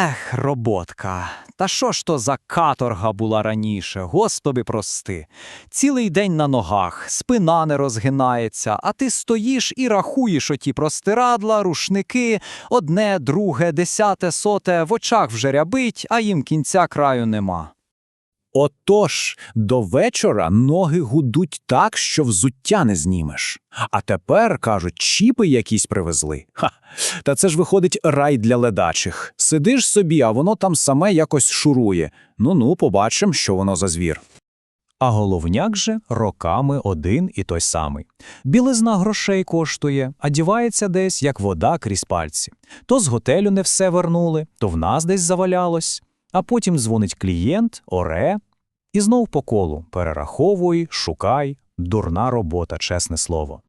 Ех, роботка. Та що ж то за каторга була раніше, господи прости. Цілий день на ногах, спина не розгинається, а ти стоїш і рахуєш оті простирадла, рушники, одне, друге, десяте, соте, в очах вже рябить, а їм кінця краю нема. Отож, до вечора ноги гудуть так, що взуття не знімеш. А тепер, кажуть, чіпи якісь привезли. Ха, та це ж виходить рай для ледачих. Сидиш собі, а воно там саме якось шурує. Ну-ну, побачимо, що воно за звір. А головняк же роками один і той самий. Білизна грошей коштує, а дівається десь, як вода крізь пальці. То з готелю не все вернули, то в нас десь завалялось. А потім дзвонить клієнт, оре, і знов по колу перераховуй, шукай, дурна робота, чесне слово.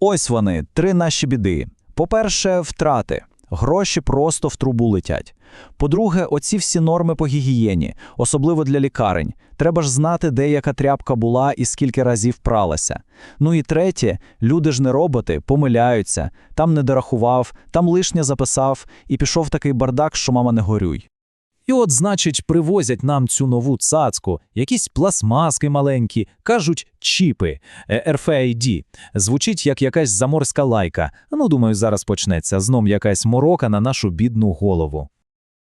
Ось вони, три наші біди. По-перше, втрати. Гроші просто в трубу летять. По-друге, оці всі норми по гігієні, особливо для лікарень. Треба ж знати, де яка тряпка була і скільки разів пралася. Ну і третє, люди ж не роботи, помиляються. Там не дорахував, там лишнє записав, і пішов такий бардак, що мама не горюй. І от, значить, привозять нам цю нову цацку, якісь пластмаски маленькі, кажуть чіпи, е, RFID. Звучить як якась заморська лайка. Ну, думаю, зараз почнеться зном якась морока на нашу бідну голову.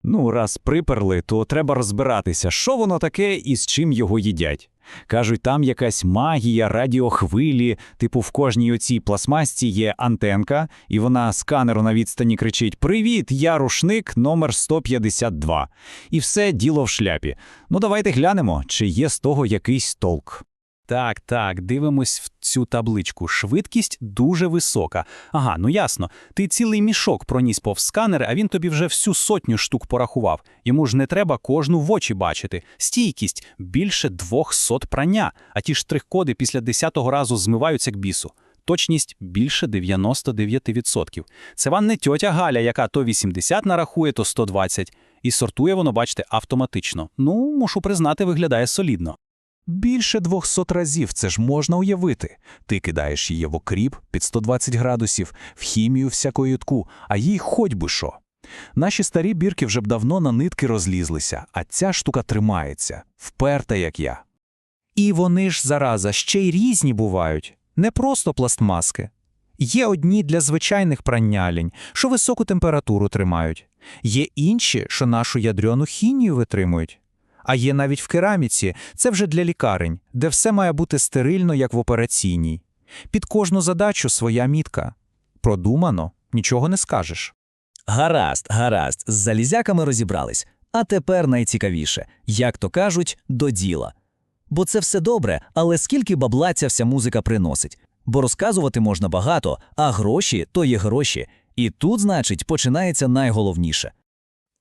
Ну, раз приперли, то треба розбиратися, що воно таке і з чим його їдять. Кажуть, там якась магія, радіохвилі, типу в кожній оцій пластмасці є антенка, і вона сканеру на відстані кричить «Привіт, я рушник номер 152». І все діло в шляпі. Ну давайте глянемо, чи є з того якийсь толк. Так, так, дивимось в цю табличку. Швидкість дуже висока. Ага, ну ясно. Ти цілий мішок проніс повз сканер, а він тобі вже всю сотню штук порахував. Йому ж не треба кожну в очі бачити. Стійкість більше 200 прання, а ті штрих-коди після 10-го разу змиваються к бісу. Точність більше 99%. Це вам не тьотя Галя, яка то 80 нарахує, то 120. І сортує воно, бачите, автоматично. Ну, мушу признати, виглядає солідно. Більше 200 разів це ж можна уявити. Ти кидаєш її в окріп під 120 градусів, в хімію всякої ютку, а їй хоч би що. Наші старі бірки вже б давно на нитки розлізлися, а ця штука тримається, вперта, як я. І вони ж, зараза, ще й різні бувають, не просто пластмаски. Є одні для звичайних праннялень, що високу температуру тримають, є інші, що нашу ядрьону хінію витримують. А є навіть в кераміці, це вже для лікарень, де все має бути стерильно, як в операційній. Під кожну задачу своя мітка. Продумано, нічого не скажеш. Гаразд, гаразд, з залізяками розібрались. А тепер найцікавіше, як то кажуть, до діла. Бо це все добре, але скільки бабла ця вся музика приносить? Бо розказувати можна багато, а гроші то є гроші. І тут, значить, починається найголовніше.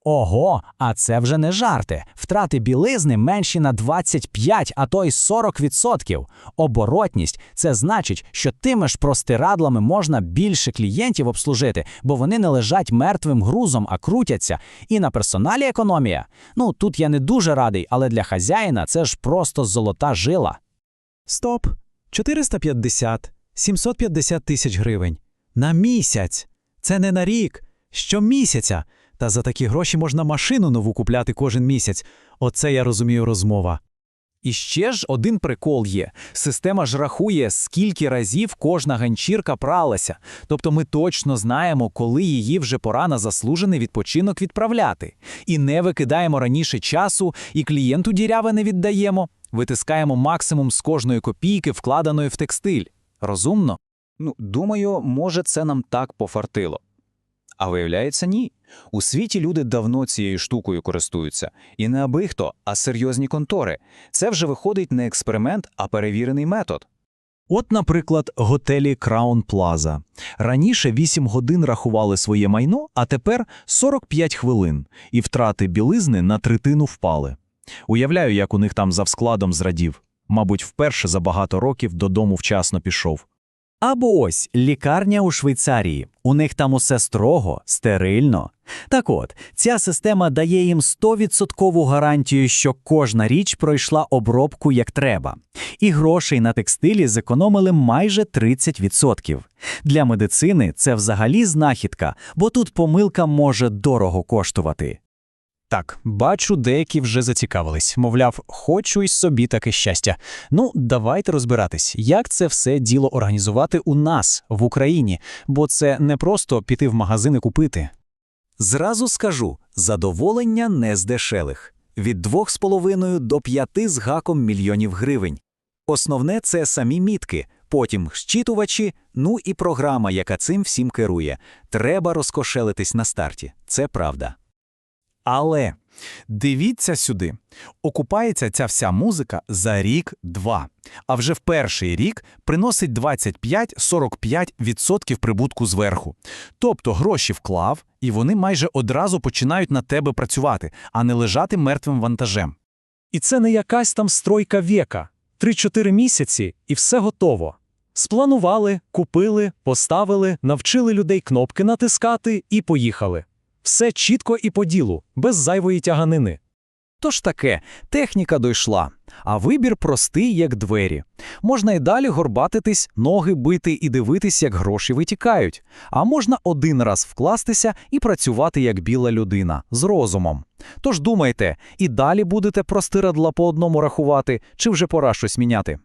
Ого, а це вже не жарти. Втрати білизни менші на 25, а то й 40%. Оборотність це значить, що тими ж простирадлами можна більше клієнтів обслужити, бо вони не лежать мертвим грузом, а крутяться. І на персоналі економія. Ну тут я не дуже радий, але для хазяїна це ж просто золота жила. Стоп! 450, 750 тисяч гривень. На місяць! Це не на рік, щомісяця. Та за такі гроші можна машину нову купляти кожен місяць. Оце я розумію розмова. І ще ж один прикол є. Система ж рахує, скільки разів кожна ганчірка пралася. Тобто ми точно знаємо, коли її вже пора на заслужений відпочинок відправляти. І не викидаємо раніше часу, і клієнту діряве не віддаємо. Витискаємо максимум з кожної копійки, вкладеної в текстиль. Розумно? Ну, думаю, може, це нам так пофартило. А виявляється, ні. У світі люди давно цією штукою користуються. І не аби хто, а серйозні контори. Це вже виходить не експеримент, а перевірений метод. От, наприклад, готелі Краун Плаза. Раніше 8 годин рахували своє майно, а тепер 45 хвилин, і втрати білизни на третину впали. Уявляю, як у них там за складом зрадів. Мабуть, вперше за багато років додому вчасно пішов. Або ось лікарня у Швейцарії. У них там усе строго, стерильно. Так от, ця система дає їм 100% гарантію, що кожна річ пройшла обробку як треба. І грошей на текстилі зекономили майже 30%. Для медицини це взагалі знахідка, бо тут помилка може дорого коштувати. Так, бачу, деякі вже зацікавились. Мовляв, хочу й собі таке щастя. Ну, давайте розбиратись, як це все діло організувати у нас, в Україні, бо це не просто піти в магазин і купити. Зразу скажу, задоволення не з дешевих. Від 2,5 до 5 з гаком мільйонів гривень. Основне – це самі мітки, потім щитувачі, ну і програма, яка цим всім керує. Треба розкошелитись на старті, це правда. Але дивіться сюди, окупається ця вся музика за рік-два, а вже в перший рік приносить 25-45% прибутку зверху. Тобто гроші вклав, і вони майже одразу починають на тебе працювати, а не лежати мертвим вантажем. І це не якась там стройка віка. 3-4 місяці і все готово. Спланували, купили, поставили, навчили людей кнопки натискати і поїхали. Все чітко і по ділу, без зайвої тяганини. Тож таке, техніка дійшла, а вибір простий, як двері. Можна й далі горбатитись, ноги бити і дивитись, як гроші витікають. А можна один раз вкластися і працювати як біла людина, з розумом. Тож думайте, і далі будете простирадла по одному рахувати, чи вже пора щось міняти.